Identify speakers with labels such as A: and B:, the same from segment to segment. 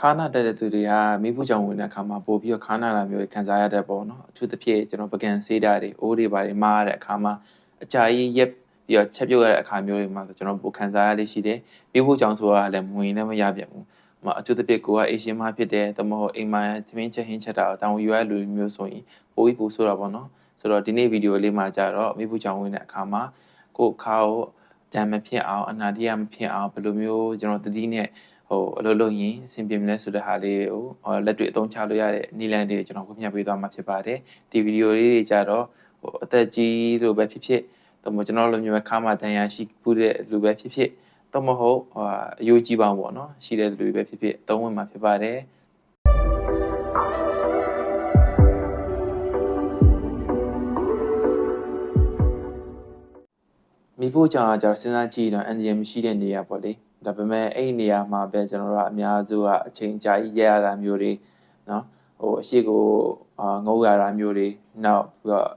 A: ခါနာတက်တဲ့သူတွေကမိဖို့ကြောင့်ဝင်တဲ့အခါမှာပို့ပြီးတော့ခါနာတာမျိုးတွေခံစားရတဲ့ပေါ့နော်အထူးသဖြင့်ကျွန်တော်ပကံဆေးတာတွေအိုးတွေပါတွေမားရတဲ့အခါမှာအကြာကြီးရက်ပြီးတော့ချက်ပြုတ်ရတဲ့အခါမျိုးတွေမှာကျွန်တော်ပိုခံစားရလေးရှိတယ်မိဖို့ကြောင့်ဆိုတာလည်းမဝင်လည်းမရပြန်ဘူးမအထူးသဖြင့်ကိုကအေရှင်မဖြစ်တဲ့တမဟုတ်အိမ်မှာသမင်းချက်ဟင်းချက်တာတောင်းယူရလူမျိုးဆိုရင်ပိုပြီးပိုဆိုတာပေါ့နော်ဆိုတော့ဒီနေ့ဗီဒီယိုလေးမှာကြတော့မိဖို့ကြောင့်ဝင်တဲ့အခါမှာကိုခါကိုတံမဖြစ်အောင်အနာတရမဖြစ်အောင်ဘယ်လိုမျိုးကျွန်တော်တတိနဲ့ ဟိုအလုပ်လုပ်ရင်အဆင်ပြေမလဲဆိုတဲ့ဟာလေးကိုလက်တွေ့အသုံးချလို့ရတဲ့နည်းလမ်းတွေကျွန်တော်ဖွင့်ပြပေးသွားမှာဖြစ်ပါတယ်ဒီဗီဒီယိုလေးတွေကြတော့ဟိုအသက်ကြီးလို့ပဲဖြစ်ဖြစ်တော့ကျွန်တော်လိုမျိုးခါမှတန်ရာရှိခုတဲ့လူပဲဖြစ်ဖြစ်တော့မဟုတ်ဟိုအယိုးကြီးပါပေါ့နော်ရှိတဲ့လူတွေပဲဖြစ်ဖြစ်အသုံးဝင်မှာဖြစ်ပါတယ်မိဖို့ကြောင့်ကျတော့စဉ်းစားကြည့်တော့အန်ဒီယမ်မရှိတဲ့နေရာပေါ့လေ ဒါပေမဲ့အဲ့နေရာမှာပဲကျွန်တော်တို့ကအများစုကအချိန်ကြာကြီးရရတာမျိုးတွေနော်ဟိုအရှိကိုငုံရတာမျိုးတွေနောက်ပြီးတော့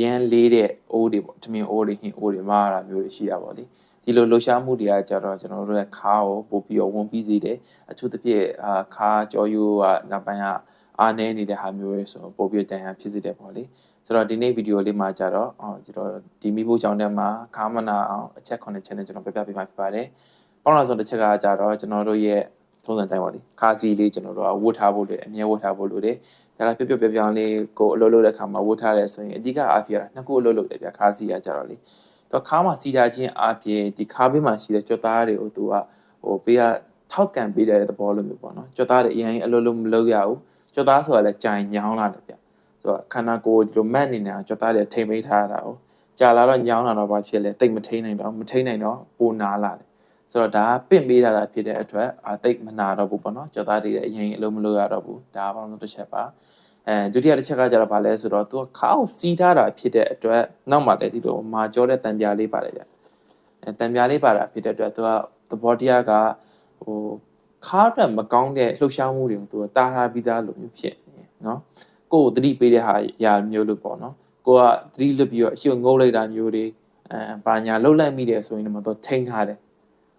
A: ရန်လေးတဲ့အိုးတွေပေါ့တမင်အိုးတွေဟင်းအိုးတွေမာတာမျိုးတွေရှိတာပေါ့လေဒီလိုလှူရှားမှုတွေကကြတော့ကျွန်တော်တို့ရဲ့ခါကိုပို့ပြီးတော့ဝန်ပြီးစေတယ်အထူးသဖြင့်အာခါကြော်ယူကနောက်ပိုင်းကအားနည်းနေတဲ့ဟာမျိုးတွေဆိုပို့ပြီးတန်ရန်ဖြစ်စေတယ်ပေါ့လေဆိုတော့ဒီနေ့ဗီဒီယိုလေးမှာကြတော့ကျွန်တော်ဒီမိဖို့ကြောင့်တဲ့မှာခါမနာအောင်အချက်9ချက်နဲ့ကျွန်တော်ပြပြပေးမှာဖြစ်ပါတယ် ပေါင်းလာဆုံးတစ်ချက်ကကြတော့ကျွန်တော်တို့ရဲ့ထုံးစံတိုင်းပါလေခါစီလေးကျွန်တော်တို့ကဝတ်ထားဖို့လိုအမြဲဝတ်ထားဖို့လိုတယ်ဒါကပြပြပြပြလေးကိုအလုပ်လုပ်တဲ့ခါမှာဝတ်ထားရဲဆိုရင်အဓိကအားဖြင့်နှစ်ခုအလုပ်လုပ်တယ်ဗျခါစီကကြတော့လေတော့ခါမှာစီထားခြင်းအားဖြင့်ဒီခါဘေးမှာရှိတဲ့ကြွသားတွေကိုသူကဟိုပေးကထောက်ကန်ပေးတဲ့သဘောလိုမျိုးပေါ့နော်ကြွသားတွေအရင်အလုပ်လုပ်မလုပ်ရဘူးကြွသားဆိုတာလည်းကြိုင်ညောင်းလာတယ်ဗျဆိုတော့ခန္ဓာကိုယ်ဒီလိုမက်နေနေတာကြွသားတွေထိမ့်ပေးထားရတာ哦ကြာလာတော့ညောင်းလာတော့ဘာဖြစ်လဲတိတ်မထိန်နိုင်တော့မထိန်နိုင်တော့ပိုနာလာတယ် ဆိုတော့ဒါကပင့်ပေးထားတာဖြစ်တဲ့အတွက်အသိမနာတော့ဘူးပေါ့နော်ကြော်သားတွေလည်းအရင်အလုံးမလို့ရတော့ဘူးဒါကဘာလို့တစ်ချက်ပါအဲဒုတိယတစ်ချက်ကကျတော့ဗာလဲဆိုတော့သူကခါအောင်စီးထားတာဖြစ်တဲ့အတွက်နောက်မှလည်းဒီလိုမာကြောတဲ့တံပြားလေးပါတယ်ဗျအဲတံပြားလေးပါတာဖြစ်တဲ့အတွက်သူကသဘောတရားကဟိုခါအတွက်မကောင်းတဲ့လှုပ်ရှားမှုတွေကိုသူကတားထားပြီးသားလိုမျိုးဖြစ်နေနော်ကိုယ်ကိုတတိပေးတဲ့ဟာရာမျိုးလို့ပေါ့နော်ကိုကတတိလွတ်ပြီးတော့အရှုံငုံလိုက်တာမျိုးတွေအဲဘာညာလှုပ်လိုက်မိတယ်ဆိုရင်တော့သူထိန်းထားတယ်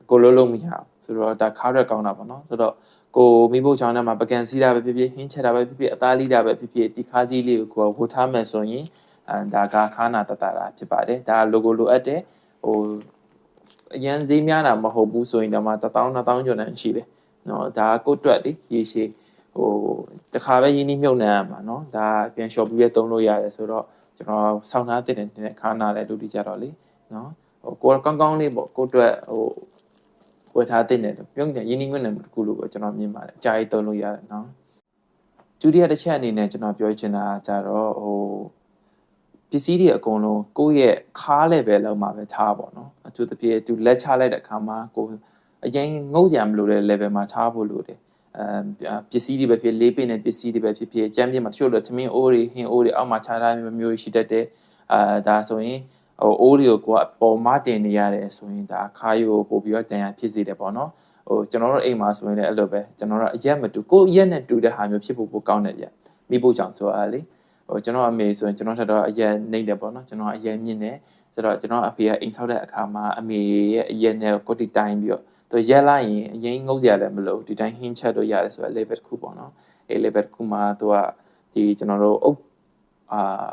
A: ကိုလုံးလုံးမရဘူးဆိုတော့ဒါခါရက်ကောင်းတာပေါ့နော်ဆိုတော့ကိုမိဖို့ချောင်းထဲမှာပကံစီးတာပဲဖြစ်ဖြစ်ဟင်းချက်တာပဲဖြစ်ဖြစ်အသားလီးတာပဲဖြစ်ဖြစ်ဒီခါစီးလေးကိုကိုဝတ်ထားမယ်ဆိုရင်အဲဒါကခါနာတတတာဖြစ်ပါတယ်ဒါ logo လိုအပ်တယ်ဟိုအရန်ဈေးများတာမဟုတ်ဘူးဆိုရင်တော့မှ1000 2000ကျော်တန်းရှိတယ်နော်ဒါကိုတွက်လေရေရှည်ဟိုတခါပဲရင်းနှီးမြုပ်နှံရမှာနော်ဒါပြန်လျှော်ပြီးပဲသုံးလို့ရတယ်ဆိုတော့ကျွန်တော်ဆောင်းသားတင်တဲ့ခါနာလည်းလုပ်ကြတော့လေနော်ဟိုကိုကောင်းကောင်းလေးပေါ့ကိုတွက်ဟို ဝယ်ထားတဲ့တယ်ပြုံးတယ်ရင်းနှီးမြှုပ်နှံမှုတစ်ခုလို့ပဲကျွန်တော်မြင်ပါတယ်အကြိုက်သုံးလို့ရတယ်နော်ဒုတိယတစ်ချက်အနေနဲ့ကျွန်တော်ပြောချင်တာကြတော့ဟိုပစ္စည်းတွေအကုန်လုံးကိုယ့်ရဲ့ခါ level လောက်မှာပဲထားပါတော့အထူးသဖြင့်သူလက်ချလိုက်တဲ့အခါမှာကိုအရင်ငုတ်ရမလို့တဲ့ level မှာထားဖို့လိုတယ်အဲပစ္စည်းတွေပဲဖြစ်လေးပင်တဲ့ပစ္စည်းတွေပဲဖြစ်ဖြစ်ကြမ်းပြင်းမှာတချို့လို့ထမင်းအိုးတွေဟင်းအိုးတွေအောက်မှာခြားထားမျိုးရှိတတ်တယ်အာဒါဆိုရင် ဟိုအိုးတွေကိုကိုကပေါ်မတင်နေရတယ်ဆိုရင်ဒါခါယူကိုပို့ပြီးတော့တန်ရဖြစ်စေတယ်ပေါ့နော်ဟိုကျွန်တော်တို့အိမ်မှာဆိုရင်လည်းအဲ့လိုပဲကျွန်တော်တို့အရက်မတူကိုရက်နဲ့တူတဲ့ဟာမျိုးဖြစ်ဖို့ပိုကောင်းတယ်ဗျမိဖို့ကြောင့်ဆိုအားလေဟိုကျွန်တော်အမေဆိုရင်ကျွန်တော်ထက်တော့အရက်နေတယ်ပေါ့နော်ကျွန်တော်အရက်မြင့်တယ်ဆိုတော့ကျွန်တော်အဖေကအိမ်ဆောက်တဲ့အခါမှာအမေရဲ့အရက်နဲ့ကိုတီတိုင်းပြီးတော့သူရက်လိုက်ရင်အရင်ငုတ်စရာလည်းမလိုဒီတိုင်းဟင်းချက်လို့ရတယ်ဆိုတော့ level တစ်ခုပေါ့နော်အဲ level တစ်ခုမှာသူကဒီကျွန်တော်တို့အုပ်အာ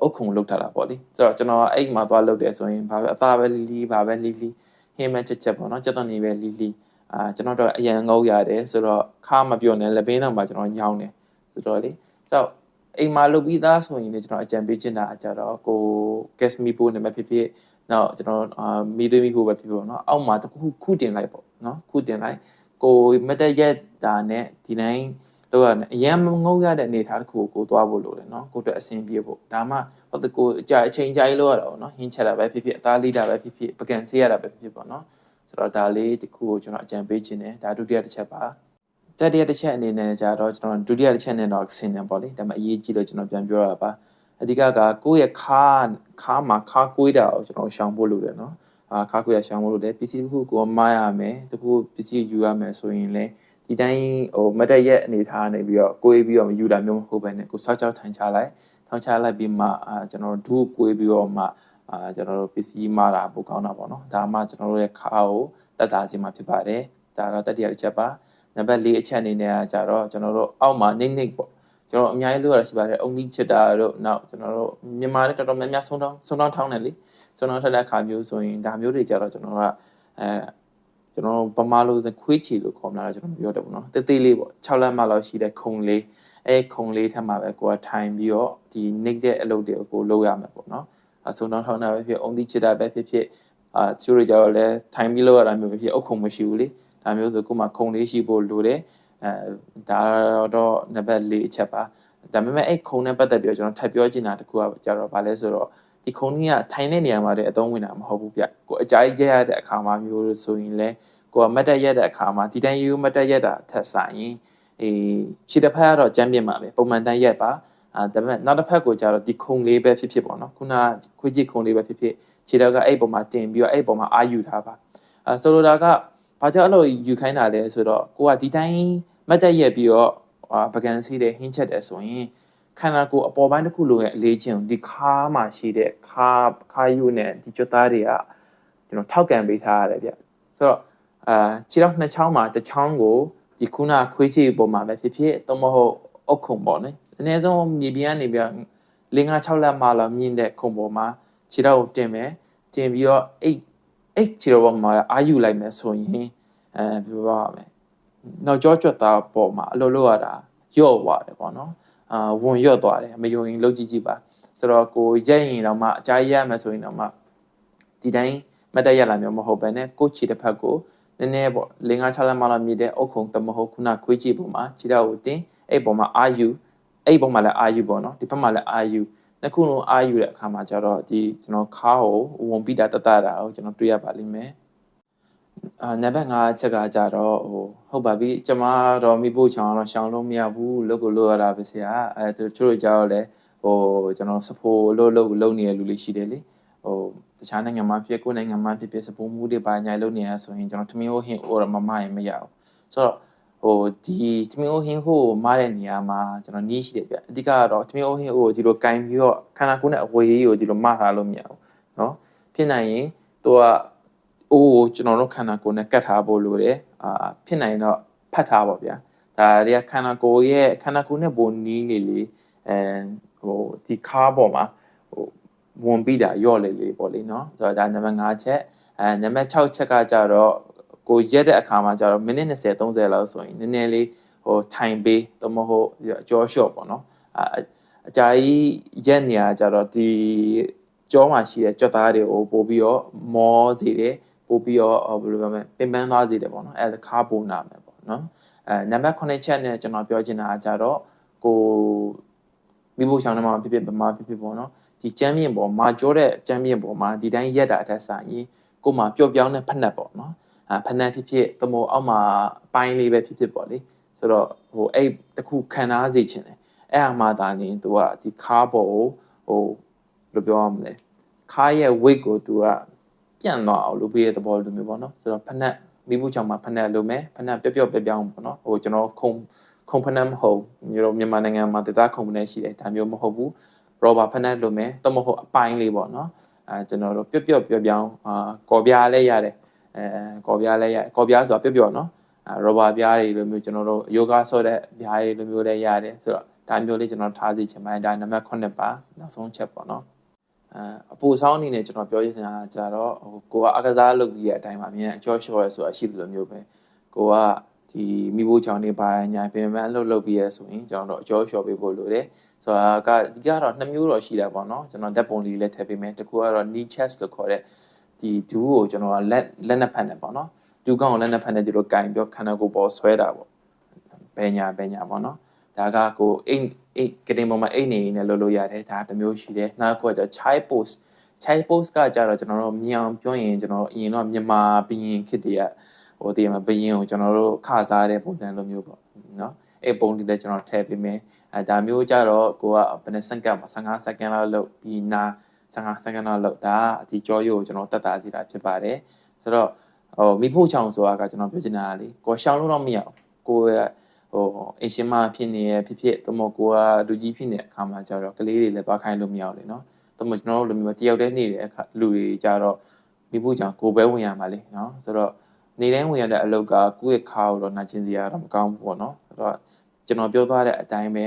A: အုတ်ခုံလောက်ထားတာပေါ့လေဆိုတော့ကျွန်တော်အဲ့မှာသွားလောက်တယ်ဆိုရင်ဘာပဲအသားပဲလီလီဘာပဲလီလီဟင်းမချက်ချက်ပေါ့နော်ချက်တော့နေပဲလီလီအာကျွန်တော်တော့အရန်ငုံရတယ်ဆိုတော့ခါမပြောနဲ့လက်ဘင်းတော့မှကျွန်တော်ညောင်းတယ်ဆိုတော့လေဆိုတော့အိမ်မှာလုပ်ပြီးသားဆိုရင်လည်းကျွန်တော်အကြံပေးချင်တာအကြတော့ကို guest me ပို့နေမှာဖြစ်ဖြစ်နောက်ကျွန်တော်အာမိသွေးမိဖို့ပဲဖြစ်ဖြစ်ပေါ့နော်အောက်မှာတခုခုတင်လိုက်ပေါ့နော်ခုတင်လိုက်ကိုမတက်ရက်တာနဲ့ဒီတိုင်း လောက်ရတယ်အရင်မငုံရတဲ့အနေအထားတစ်ခုကိုကိုသွားဖို့လိုတယ်နော်ကိုအတွက်အဆင်ပြေဖို့ဒါမှဟုတ်တယ်ကိုအကြအချိန်ကြာကြီးလောက်ရတာပေါ့နော်ဟင်းချက်တာပဲဖြစ်ဖြစ်အသားလေးတာပဲဖြစ်ဖြစ်ပကံဆေးရတာပဲဖြစ်ဖြစ်ပေါ့နော်ဆိုတော့ဒါလေးတစ်ခုကိုကျွန်တော်အကြံပေးခြင်းတယ်ဒါဒုတိယတစ်ချက်ပါတတိယတစ်ချက်အနေနဲ့ကြတော့ကျွန်တော်ဒုတိယတစ်ချက်နဲ့တော့ဆင်တယ်ပေါ့လေဒါမှအရေးကြီးလို့ကျွန်တော်ပြန်ပြောရပါအဓိကကကိုယ့်ရဲ့ခါခါမှာခါကွေးတာကိုကျွန်တော်ရှောင်ဖို့လိုတယ်နော်အာခါကွေးတာရှောင်ဖို့လိုတယ်ပစ္စည်းတစ်ခုကိုမားရမယ်တခုပစ္စည်းယူရမယ်ဆိုရင်လည်း ဒီတိုင်းဟိုမတက်ရက်အနေထားနေပြီးတော့ကိုေးပြီးတော့မယူတာမျိုးမဟုတ်ဘဲနဲ့ကိုစောက်ချောက်ထိုင်ချလိုက်ထောင်ချလိုက်ပြီးမှအာကျွန်တော်တို့ဒုကိုေးပြီးတော့မှအာကျွန်တော်တို့ပစ္စည်းမာတာပိုကောင်းတာပေါ့နော်ဒါမှကျွန်တော်တို့ရဲ့ခါကိုတက်တာစီမှာဖြစ်ပါတယ်ဒါတော့တတိယတစ်ချက်ပါနံပါတ်၄အချက်အနေနဲ့ကကြတော့ကျွန်တော်တို့အောက်မှာနှိမ့်နှိမ့်ပေါ့ကျွန်တော်အများကြီးလုပ်ရရှိပါတယ်အုံဒီချစ်တာတို့နောက်ကျွန်တော်တို့မြန်မာနဲ့တော်တော်များများဆုံးတောင်းဆုံးတောင်းထောင်းတယ်လေဆုံးတောင်းထက်တဲ့အခါမျိုးဆိုရင်ဒါမျိုးတွေကြတော့ကျွန်တော်ကအဲ ကျွန်တော်ဗမာလိုခွေးချီလို့ခေါ်မလားကျွန်တော်ပြောတယ်ပေါ့နော်တေးသေးလေးပေါ့6လက်မှလောက်ရှိတဲ့ခုံလေးအဲခုံလေးထက်မှာပဲကိုကထိုင်ပြီးတော့ဒီ nick တဲ့အလုပ်တွေကိုကိုလုပ်ရမှာပေါ့နော်အဆုံးတော့ထောင်းတာပဲဖြစ်အုံဒီချစ်တာပဲဖြစ်ဖြစ်အာချိုးရကြတော့လဲထိုင်ပြီးလုပ်ရတာမျိုးပဲဖြစ်အုတ်ခုံမရှိဘူးလေဒါမျိုးဆိုကိုမှခုံလေးရှိဖို့လိုတယ်အဲဒါတော့နံပါတ်၄အချက်ပါဒါပေမဲ့အဲ့ခုံနဲ့ပတ်သက်ပြီးတော့ကျွန်တော်ထပ်ပြောချင်တာတခုကကြတော့ဗာလဲဆိုတော့ ဒီခုံကြီးကထိုင်တဲ့နေရာမှာတည်းအသုံးဝင်တာမဟုတ်ဘူးဗျကိုအကြိုက်ကြရတဲ့အခါမှာမျိုးလို့ဆိုရင်လဲကိုကမတ်တက်ရက်တဲ့အခါမှာဒီတိုင်းယူမတ်တက်ရက်တာထက်ဆိုင်အေးခြေတစ်ဖက်ကတော့ကြမ်းပြစ်မှာပဲပုံမှန်တန်းရက်ပါအာဒါပေမဲ့နောက်တစ်ဖက်ကိုကျတော့ဒီခုံလေးပဲဖြစ်ဖြစ်ပေါ့နော်ခုနခွေးကြီးခုံလေးပဲဖြစ်ဖြစ်ခြေတော့ကအဲ့ပုံမှာတင်ပြီးတော့အဲ့ပုံမှာအာယူထားပါအဲဆိုလိုတာကဘာကြောင့်အဲ့လိုယူခိုင်းတာလဲဆိုတော့ကိုကဒီတိုင်းမတ်တက်ရက်ပြီးတော့ပကံစီးတဲ့ဟင်းချက်တယ်ဆိုရင် ခန္ဓာကိုယ်အပေါ်ပိုင်းတစ်ခုလိုရဲ့အလေးချင်းဒီခါမှာရှိတဲ့ခါခါယူနဲ့ဒီကြွသားတွေကကျွန်တော်ထောက်ကန်ပေးထားရတယ်ဗျဆိုတော့အာခြေတော့နှစ်ချောင်းမှာတစ်ချောင်းကိုဒီခုနခွေးချီပေါ်မှာပဲဖြစ်ဖြစ်တော့မဟုတ်အုတ်ခုံပေါ့နော်အနည်းဆုံးမြေပြင်ကနေပြ5 6လက်မှလောက်မြင့်တဲ့ခုံပေါ်မှာခြေတော့တင်မယ်တင်ပြီးတော့အိတ်အိတ်ခြေတော့ပေါ်မှာအာယူလိုက်မယ်ဆိုရင်အဲပြောပါမယ်နောက်ကြောကြွက်သားပေါ်မှာအလိုလိုရတာယော့သွားတယ်ပေါ့နော် အာဝန်ယော့သွားတယ်မယုံရင်လုပ်ကြည့်ကြည့်ပါဆိုတော့ကိုရက်ရင်တော့မှအကြိုက်ရမယ်ဆိုရင်တော့မှဒီတိုင်းမတက်ရလာမျိုးမဟုတ်ပဲねကိုချီတစ်ဖက်ကိုနည်းနည်းပေါ့၄၅6လက်မှလောက်မြည်တဲ့အုတ်ခုံတမဟုတ်ခုနခွေးကြည့်ပုံမှာခြေတော့ကိုတင်းအဲ့ပုံမှာအာယူအဲ့ပုံမှာလည်းအာယူပေါ့နော်ဒီဘက်မှာလည်းအာယူနှစ်ခုလုံးအာယူတဲ့အခါမှာကျတော့ဒီကျွန်တော်ခါကိုဝန်ပြီးတာတတတာကိုကျွန်တော်တွေ့ရပါလိမ့်မယ် အာနံပါတ်5ချက်ကကြတော့ဟိုဟုတ်ပါပြီကျမတော့မိဖို့ချောင်းတော့ရှောင်းလို့မရဘူးလုတ်ကိုလုတ်ရတာပဲဆရာအဲသူတို့ကြတော့လေဟိုကျွန်တော်စဖိုးလုတ်လုတ်လုတ်နေတဲ့လူလေးရှိတယ်လေဟိုတခြားနိုင်ငံမှာဖြစ်ကိုယ်နိုင်ငံမှာဖြစ်ဖြစ်စပိုးမှုတွေပါညာလုတ်နေရဆိုရင်ကျွန်တော်ထမင်းဟိုဟင်းအိုရမမရင်မရဘူးဆိုတော့ဟိုဒီထမင်းဟိုဟင်းဟိုမားတဲ့နေရာမှာကျွန်တော်နီးရှိတယ်ဗျအဓိကတော့ထမင်းဟိုဟင်းဟိုဒီလိုကင်ပြီးတော့ခန္ဓာကိုယ်နဲ့အဝေးကြီးကိုဒီလိုမထားလို့မရဘူးเนาะဖြစ်နိုင်ရင်သူက အိုးကိုကျွန်တော်တို့ခန္ဓာကိုယ်နဲ့ကတ်ထားဖို့လိုတယ်အာဖြစ်နိုင်တော့ဖတ်ထားပါဗျာဒါတွေကခန္ဓာကိုယ်ရဲ့ခန္ဓာကိုယ်နဲ့ပုံနီးလေလေအဲဟိုဒီခါပေါ်မှာဟိုဝင်ပြီးတာရော့လေလေပေါ့လေနော်ဆိုတော့ဒါနံပါတ်5ချက်အဲနံပါတ်6ချက်ကကြတော့ကိုရက်တဲ့အခါမှာကြတော့မိနစ်20 30လောက်ဆိုရင်နည်းနည်းလေးဟိုထိုင်ပေးတော့မဟုတ်အကျော်လျှော့ပေါ့နော်အအကြာကြီးရက်နေရကြတော့ဒီကြောမှာရှိတဲ့ကြွက်သားတွေကိုပို့ပြီးတော့မောစီတယ် ပို့ပြီးတော့ဘယ်လိုပြောမလဲပင်ပန်းသွားစေတယ်ပေါ့နော်အဲခါပုံနာမယ်ပေါ့နော်အဲနံပါတ်9ချက်နဲ့ကျွန်တော်ပြောချင်တာကကြတော့ကိုမိဖို့ရှောင်းနေမှာဖြစ်ဖြစ်ဗမာဖြစ်ဖြစ်ပေါ့နော်ဒီကျမ်းမြင့်ပေါ်မာကြောတဲ့ကျမ်းမြင့်ပေါ်မှာဒီတိုင်းရက်တာအထက်ဆိုင်ရင်ကိုမှပျော့ပြောင်းတဲ့ဖက်နှက်ပေါ့နော်အာဖက်နှက်ဖြစ်ဖြစ်တမို့အောက်မှာပိုင်းလေးပဲဖြစ်ဖြစ်ပေါ့လေဆိုတော့ဟိုအဲ့တခုခံစားစေချင်တယ်အဲ့အမှသာနေသူကဒီခါပေါ်ကိုဟိုဘယ်လိုပြောရမလဲခါရဲ့ weight ကိုသူက ပြန့်သွားအောင်လုပ်ပေးတဲ့သဘောလိုမျိုးပေါ့နော်ဆိုတော့ဖက်နှက်မိမှုချောင်မှာဖက်နှက်လုပ်မယ်ဖက်နှက်ပျော့ပျော့ပြပြောင်းပေါ့နော်ဟိုကျွန်တော်ခုံခုံဖက်နှက်မဟုတ်မျိုးတော့မြန်မာနိုင်ငံမှာဒေသခုံဖက်နှက်ရှိတယ်ဒါမျိုးမဟုတ်ဘူးရောဘာဖက်နှက်လုပ်မယ်တော့မဟုတ်အပိုင်းလေးပေါ့နော်အဲကျွန်တော်တို့ပျော့ပျော့ပြပြောင်းအာကော်ပြားလည်းရတယ်အဲကော်ပြားလည်းရကော်ပြားဆိုတာပျော့ပျော့နော်အဲရောဘာပြားတွေလိုမျိုးကျွန်တော်တို့ယောဂဆော့တဲ့ပြားတွေလိုမျိုးလည်းရတယ်ဆိုတော့ဒါမျိုးလေးကျွန်တော်ထားစီချင်ပါတယ်ဒါနံပါတ်9ပါနောက်ဆုံးချက်ပေါ့နော် အဲအပူဆောင်အနေနဲ့ကျွန်တော်ပြောချင်တာကြတော့ဟိုကိုကအကစားလုပ်ပြီးတဲ့အတိုင်းမှာအမြင်အကျော်လျှော်ရဲဆိုတာရှိတယ်လို့မျိုးပဲကိုကဒီမိဖို့ချောင်းနေပါညာပြင်ပန်းလှုပ်လှုပ်ပြီးရဲဆိုရင်ကျွန်တော်တို့အကျော်လျှော်ပေးဖို့လိုတယ်ဆိုတာကဒီကတော့နှစ်မျိုးတော့ရှိတာပေါ့နော်ကျွန်တော်ဓာတ်ပုံလေးလည်းထည့်ပေးမယ်တကူကတော့ knee chest လို့ခေါ်တဲ့ဒီဒူးကိုကျွန်တော်ကလက်လက်နှစ်ဖက်နဲ့ပေါ့နော်ဒူးကောင်ကိုလက်နှစ်ဖက်နဲ့ဒီလိုကင်ပြီးခန္ဓာကိုယ်ပေါ်ဆွဲတာပေါ့ဘယ်ညာဘယ်ညာပေါ့နော် ဒါကကိုအိတ်အိတ်ကတင်ပေါ်မှာအိတ်နေနေလို့လို့ရတယ်ဒါတစ်မျိုးရှိတယ်နောက်တစ်ခုကကျ child post child post ကကြတော့ကျွန်တော်တို့မြေအောင်ပြောရင်ကျွန်တော်တို့အရင်တော့မြန်မာဘရင်ခေတ်တည်းကဟိုတည်းမှာဘရင်ကိုကျွန်တော်တို့ခစားတဲ့ပုံစံလိုမျိုးပေါ့နော်အဲ့ပုံလေးလည်းကျွန်တော်ထည့်ပေးမယ်အဲဒါမျိုးကြတော့ကိုကဘယ်နဲ့စက္ကန့်မှာ15စက္ကန့်လောက်လုပ်ပြီးနာ15စက္ကန့်လောက်လုပ်တာဒီကြောရိုးကိုကျွန်တော်တက်တာစီတာဖြစ်ပါတယ်ဆိုတော့ဟိုမိဖို့ချောင်ဆိုတာကကျွန်တော်ပြောချင်တာကလေကိုရှောင်းလို့တော့မရဘူးကို ဟိုအရှင်မဖြစ်နေရဖြစ်ဖြစ်တမို့ကိုကလူကြီးဖြစ်နေတဲ့အခါမှာကျတော့ကလေးတွေလည်းသွားခိုင်းလို့မရဘူးလေနော်တမို့ကျွန်တော်တို့လိုမျိုးတယောက်တည်းနေတဲ့အခါလူတွေကျတော့မိဖို့ချောင်ကိုပဲဝင်ရမှာလေနော်ဆိုတော့နေတိုင်းဝင်ရတဲ့အလုပ်ကကိုယ့်ရဲ့ခါကိုတော့နာကျင်စရာတော့မကောင်းဘူးပေါ့နော်အဲ့တော့ကျွန်တော်ပြောသွားတဲ့အတိုင်းပဲ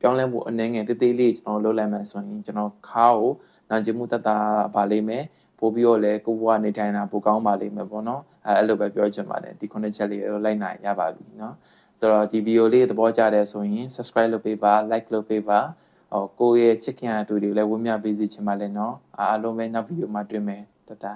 A: ပြောင်းလဲမှုအနည်းငယ်တေးသေးလေးကျွန်တော်လုပ်လိုက်မယ်ဆိုရင်ကျွန်တော်ခါကိုနာကျင်မှုတတ်တာပါလိမ့်မယ်ပို့ပြီးတော့လည်းကိုဘွားနေထိုင်တာပိုကောင်းပါလိမ့်မယ်ပေါ့နော်အဲအဲ့လိုပဲပြောချင်ပါတယ်ဒီခုနှစ်ချက်လေးတော့လိုက်နိုင်ရပါပြီเนาะဆိုတော့ဒီဗီဒီယိုလေးသဘောကျတယ်ဆိုရင် subscribe လုပ်ပေးပါ like လုပ်ပေးပါဟောကိုယ့်ရဲ့ချစ်ခင်ရသူတွေကိုလည်းဝန်းမြပေးစီချင်ပါလေเนาะအားလုံးပဲနောက်ဗီဒီယိုမှာတွေ့မယ်တတာ